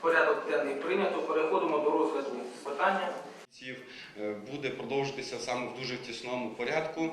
Порядок денний прийнято. Переходимо до розгляду питання. Е, буде продовжитися саме в дуже тісному порядку.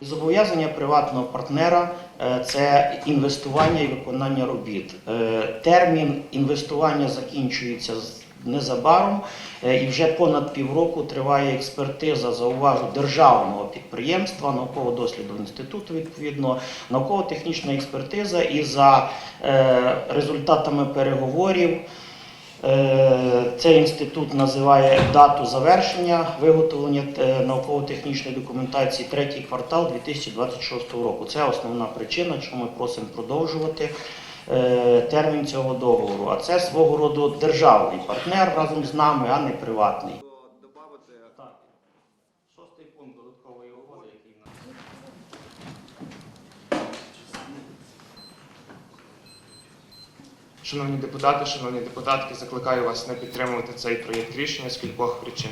Зобов'язання приватного партнера е, це інвестування і виконання робіт. Е, Термін інвестування закінчується з- незабаром, е, і вже понад півроку триває експертиза зауважу державного підприємства, науково-дослідного інституту, відповідно, науково-технічна експертиза, і за е, результатами переговорів. Е, Цей інститут називає дату завершення виготовлення науково-технічної документації третій квартал 2026 року. Це основна причина, чому ми просимо продовжувати термін цього договору. А це свого роду державний партнер разом з нами, а не приватний. Шановні депутати, шановні депутатки, закликаю вас не підтримувати цей проєкт рішення з кількох причин.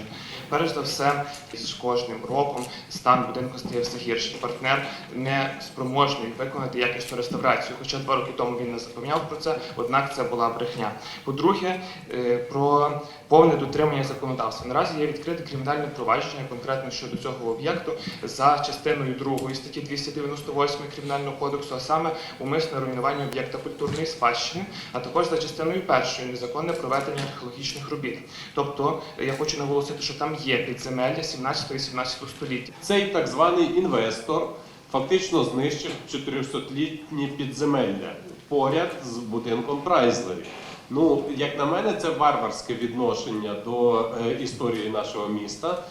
Перш за все, з кожним роком стан будинку стає все гірший. Партнер не спроможний виконати якісну реставрацію. Хоча два роки тому він не запевняв про це, однак це була брехня. По-друге, е, про повне дотримання законодавства. Наразі є відкрите кримінальне провадження конкретно щодо цього об'єкту за частиною 2 статті 298 Кримінального кодексу, а саме умисне руйнування об'єкта культурної спадщини, а також за частиною першої незаконне проведення археологічних робіт. Тобто е, я хочу наголосити, що там є підземелля 17 і 17 століття. Цей так званий інвестор фактично знищив 400-літні підземелля поряд з будинком Прайзлері. Ну, як на мене, це варварське відношення до е, історії нашого міста.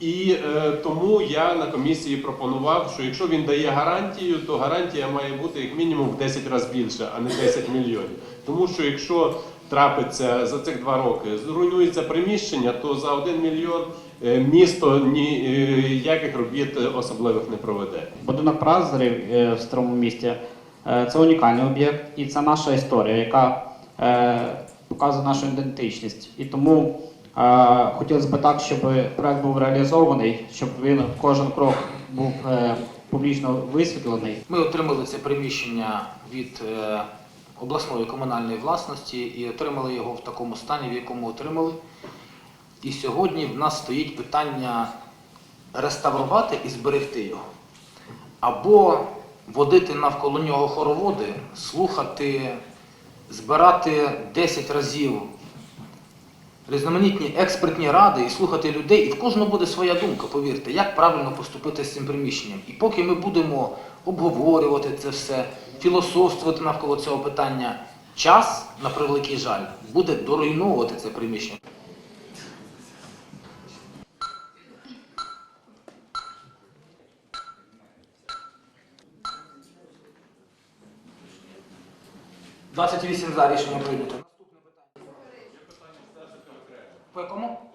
І е, тому я на комісії пропонував, що якщо він дає гарантію, то гарантія має бути як мінімум в 10 разів більше, а не 10 мільйонів. Тому що якщо трапиться за цих два роки, зруйнується приміщення, то за 1 мільйон е, місто ніяких робіт е, особливих не проведе. Будинок Празерів е, в старому місті е, це унікальний об'єкт, і це наша історія, яка е, показує нашу ідентичність. І тому е, хотілося б так, щоб проект був реалізований, щоб він кожен крок був е, публічно висвітлений. Ми отримали це приміщення від е, обласної комунальної власності і отримали його в такому стані, в якому отримали. І сьогодні в нас стоїть питання реставрувати і зберегти його. Або водити навколо нього хороводи, слухати, збирати 10 разів різноманітні експертні ради і слухати людей, і в кожного буде своя думка, повірте, як правильно поступити з цим приміщенням. І поки ми будемо обговорювати це все, філософствувати навколо цього питання, час, на превеликий жаль, буде доруйновувати це приміщення. «28 за рішення прийнято. Наступне питання. По якому?